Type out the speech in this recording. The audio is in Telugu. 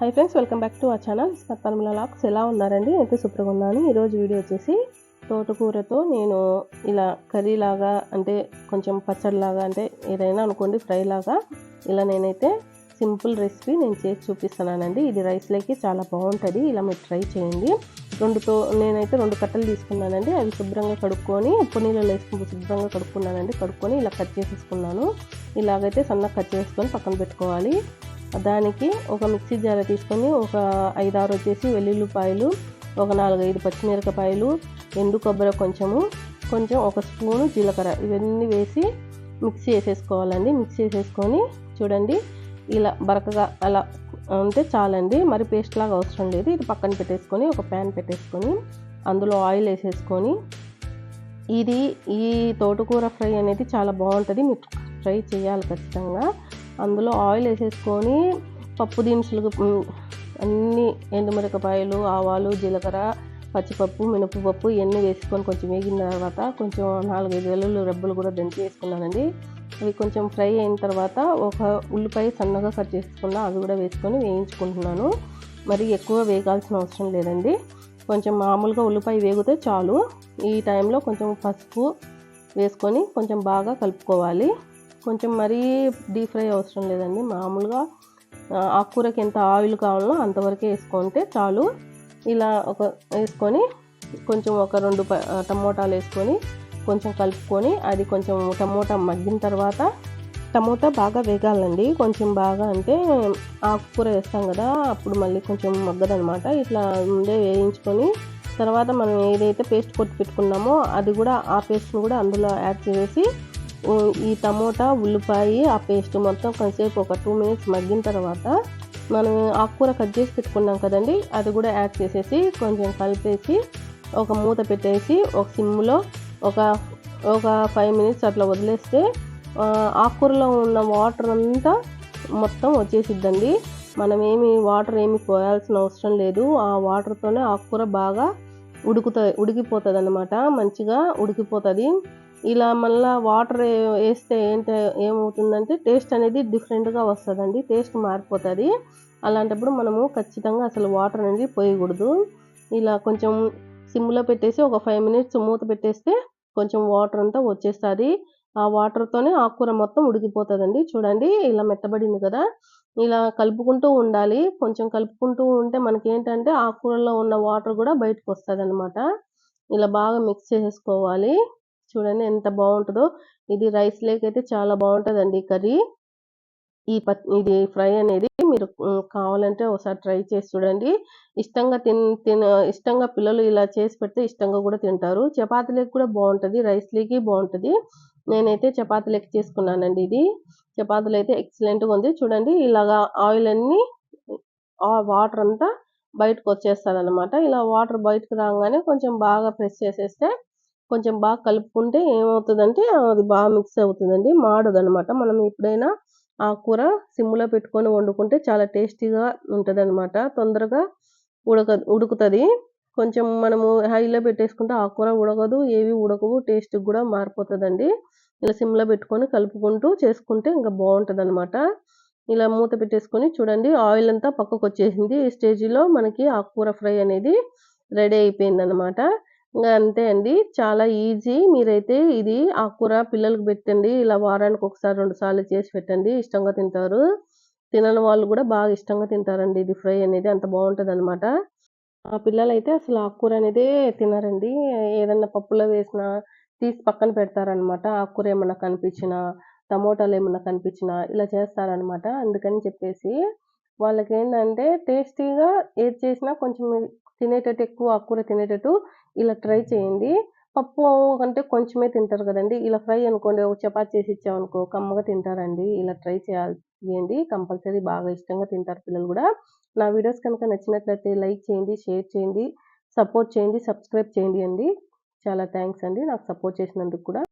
Hi friends welcome back to our channel Parmila lakhs ఎలా ఉన్నారండి? అయితే సూపర్గా ఉన్నాను. ఈరోజు వీడియో వచ్చేసి తోటకూరతో నేను ఇలా కర్రీ లాగా అంటే కొంచెం పచ్చడిలాగా అంటే ఏదైనా అనుకోండి ఫ్రై లాగా ఇలా నేనైతే సింపుల్ రెసిపీ నేను చేసి చూపిస్తున్నానండి. ఇది రైస్లోకి చాలా బాగుంటుంది. ఇలా మీరు ట్రై చేయండి. రెండుతో నేనైతే రెండు కట్టలు తీసుకున్నానండి. అవి శుభ్రంగా కడుక్కొని ఉప్పు నీళ్ళలో వేసుకుని శుభ్రంగా కడుక్కున్నానండి. కడుక్కొని ఇలా కట్ చేసేసుకున్నాను. ఇలాగైతే సన్నగా కట్ చేసుకొని పక్కన పెట్టుకోవాలి. దానికి ఒక మిక్సీ జార తీసుకొని ఒక ఐదారు వచ్చేసి వెల్లుల్లిపాయలు ఒక నాలుగైదు పచ్చిమిరపకాయలు ఎండు కొబ్బరి కొంచెము కొంచెం ఒక స్పూను జీలకర్ర. ఇవన్నీ వేసి మిక్సీ వేసేసుకోవాలండి మిక్సీ వేసేసుకొని చూడండి ఇలా బరకగా అలా ఉంటే చాలండి. మరి పేస్ట్ లాగా అవసరం లేదు. ఇది పక్కన పెట్టేసుకొని ఒక ప్యాన్ పెట్టేసుకొని అందులో ఆయిల్ వేసేసుకొని ఇది ఈ తోటకూర ఫ్రై అనేది చాలా బాగుంటుంది. మీరు ఫ్రై చేయాలి ఖచ్చితంగా. అందులో ఆయిల్ వేసేసుకొని పప్పు దినుసులు అన్నీ ఎండుమిరపకాయలు ఆవాలు జీలకర్ర పచ్చిపప్పు మినపపప్పు ఇవన్నీ వేసుకొని కొంచెం వేగిన తర్వాత కొంచెం నాలుగైదు వెల్లుల్లి రెబ్బలు కూడా దంచి వేసుకున్నానండి. అవి కొంచెం ఫ్రై అయిన తర్వాత ఒక ఉల్లిపాయ సన్నగా కట్ చేసుకున్న అవి కూడా వేసుకొని వేయించుకుంటున్నాను. మరి ఎక్కువ వేగాల్సిన అవసరం లేదండి. కొంచెం మామూలుగా ఉల్లిపాయ వేగితే చాలు. ఈ టైంలో కొంచెం పసుపు వేసుకొని కొంచెం బాగా కలుపుకోవాలి. కొంచెం మరీ డీప్ ఫ్రై అవసరం లేదండి. మామూలుగా ఆకుకూరకి ఎంత ఆయిల్ కావాలో అంతవరకే వేసుకుంటే చాలు. ఇలా ఒక వేసుకొని కొంచెం ఒక రెండు టమోటాలు వేసుకొని కొంచెం కలుపుకొని అది కొంచెం టమోటా మగ్గిన తర్వాత టమోటా బాగా వేగాలండి. కొంచెం బాగా అంటే ఆకుకూర వేస్తాం కదా అప్పుడు మళ్ళీ కొంచెం మగ్గదనమాట. ఇట్లా ముందే వేయించుకొని తర్వాత మనం ఏదైతే పేస్ట్ కొట్టి పెట్టుకున్నామో అది కూడా ఆ పేస్ట్ని కూడా అందులో యాడ్ చేసి ఈ టమోటా ఉల్లిపాయ ఆ పేస్ట్ మొత్తం కొంచెంసేపు ఒక టూ మినిట్స్ మగ్గిన తర్వాత మనం ఆకుకూర కట్ చేసి పెట్టుకున్నాం కదండి అది కూడా యాడ్ చేసేసి కొంచెం కలిపేసి ఒక మూత పెట్టేసి ఒక సిమ్లో ఒక ఒక ఫైవ్ మినిట్స్ అట్లా వదిలేస్తే ఆకుకూరలో ఉన్న వాటర్ అంతా మొత్తం వచ్చేసిద్దండి. మనం ఏమి వాటర్ ఏమి పోయాల్సిన అవసరం లేదు. ఆ వాటర్తోనే ఆకుకూర బాగా ఉడుకుత ఉడికిపోతుంది అనమాట మంచిగా ఉడికిపోతుంది. ఇలా మళ్ళీ వాటర్ వేస్తే ఏంటి ఏమవుతుందంటే టేస్ట్ అనేది డిఫరెంట్గా వస్తుందండి టేస్ట్ మారిపోతుంది. అలాంటప్పుడు మనము ఖచ్చితంగా అసలు వాటర్ అనేది పోయకూడదు. ఇలా కొంచెం సిమ్లో పెట్టేసి ఒక ఫైవ్ మినిట్స్ మూత పెట్టేస్తే కొంచెం వాటర్ అంతా వచ్చేస్తుంది. ఆ వాటర్తోనే ఆకుకూర మొత్తం ఉడికిపోతుందండి. చూడండి ఇలా మెత్తబడింది కదా. ఇలా కలుపుకుంటూ ఉండాలి. కొంచెం కలుపుకుంటూ ఉంటే మనకి ఏంటంటే ఆకుకూరలో ఉన్న వాటర్ కూడా బయటకు వస్తుంది ఇలా బాగా మిక్స్ చేసేసుకోవాలి. చూడండి ఎంత బాగుంటుందో. ఇది రైస్ లేక్ అయితే చాలా బాగుంటుందండి కర్రీ. ఈ ప ఇది ఫ్రై అనేది మీరు కావాలంటే ఒకసారి ట్రై చేసి చూడండి. ఇష్టంగా తిన్ తిన ఇష్టంగా పిల్లలు ఇలా చేసి పెడితే ఇష్టంగా కూడా తింటారు. చపాతీలకి కూడా బాగుంటుంది. రైస్లోకి బాగుంటుంది. నేనైతే చపాతీలకి చేసుకున్నానండి ఇది. చపాతీలు అయితే ఎక్సలెంట్గా ఉంది. చూడండి ఇలాగా ఆయిల్ అన్ని వాటర్ అంతా బయటకు వచ్చేస్తుంది అనమాట ఇలా వాటర్ బయటకు రాగానే కొంచెం బాగా ప్రెస్ చేసేస్తే కొంచెం బాగా కలుపుకుంటే ఏమవుతుందంటే అది బాగా మిక్స్ అవుతుందండి. మాడదనమాట. మనం ఎప్పుడైనా ఆ కూర సిమ్లో పెట్టుకొని వండుకుంటే చాలా టేస్టీగా ఉంటుందన్నమాట తొందరగా ఉడక ఉడుకుతుంది. కొంచెం మనము హైలో పెట్టేసుకుంటే ఆ కూర ఉడకదు ఏవి ఉడకవు టేస్ట్ కూడా మారిపోతుందండి. ఇలా సిమ్లో పెట్టుకొని కలుపుకుంటూ చేసుకుంటే ఇంకా బాగుంటుంది అనమాట ఇలా మూత పెట్టేసుకొని చూడండి ఆయిల్ అంతా పక్కకు వచ్చేసింది ఈ స్టేజ్లో మనకి ఆకుకూర ఫ్రై అనేది రెడీ అయిపోయింది అనమాట ఇంకా అంతే అండి. చాలా ఈజీ. మీరైతే ఇది ఆకుకూర పిల్లలకు పెట్టండి. ఇలా వారానికి ఒకసారి రెండు సార్లు చేసి పెట్టండి. ఇష్టంగా తింటారు. తినని వాళ్ళు కూడా బాగా ఇష్టంగా తింటారండి. ఇది ఫ్రై అనేది అంత బాగుంటుంది అనమాట ఆ పిల్లలు అయితే అసలు ఆకుకూర అనేది తినరండి. ఏదన్నా పప్పులో వేసిన తీసి పక్కన పెడతారనమాట ఆకుకూర ఏమన్నా కనిపించినా టమోటాలు ఏమన్నా కనిపించినా ఇలా చేస్తారనమాట అందుకని చెప్పేసి వాళ్ళకి ఏంటంటే టేస్టీగా ఏది చేసినా కొంచెం తినేటట్టు ఎక్కువ ఆకుకూర తినేటట్టు ఇలా ట్రై చేయండి. పప్పు కంటే కొంచెమే తింటారు కదండి. ఇలా ఫ్రై అనుకోండి ఒక చపాతి చేసి ఇచ్చామనుకో కమ్మగా తింటారండి. ఇలా ట్రై చేయాలి చేయండి. కంపల్సరీ బాగా ఇష్టంగా తింటారు పిల్లలు కూడా. నా వీడియోస్ కనుక నచ్చినట్లయితే లైక్ చేయండి షేర్ చేయండి సపోర్ట్ చేయండి సబ్స్క్రైబ్ చేయండి అండి. చాలా థ్యాంక్స్ అండి. నాకు సపోర్ట్ చేసినందుకు కూడా.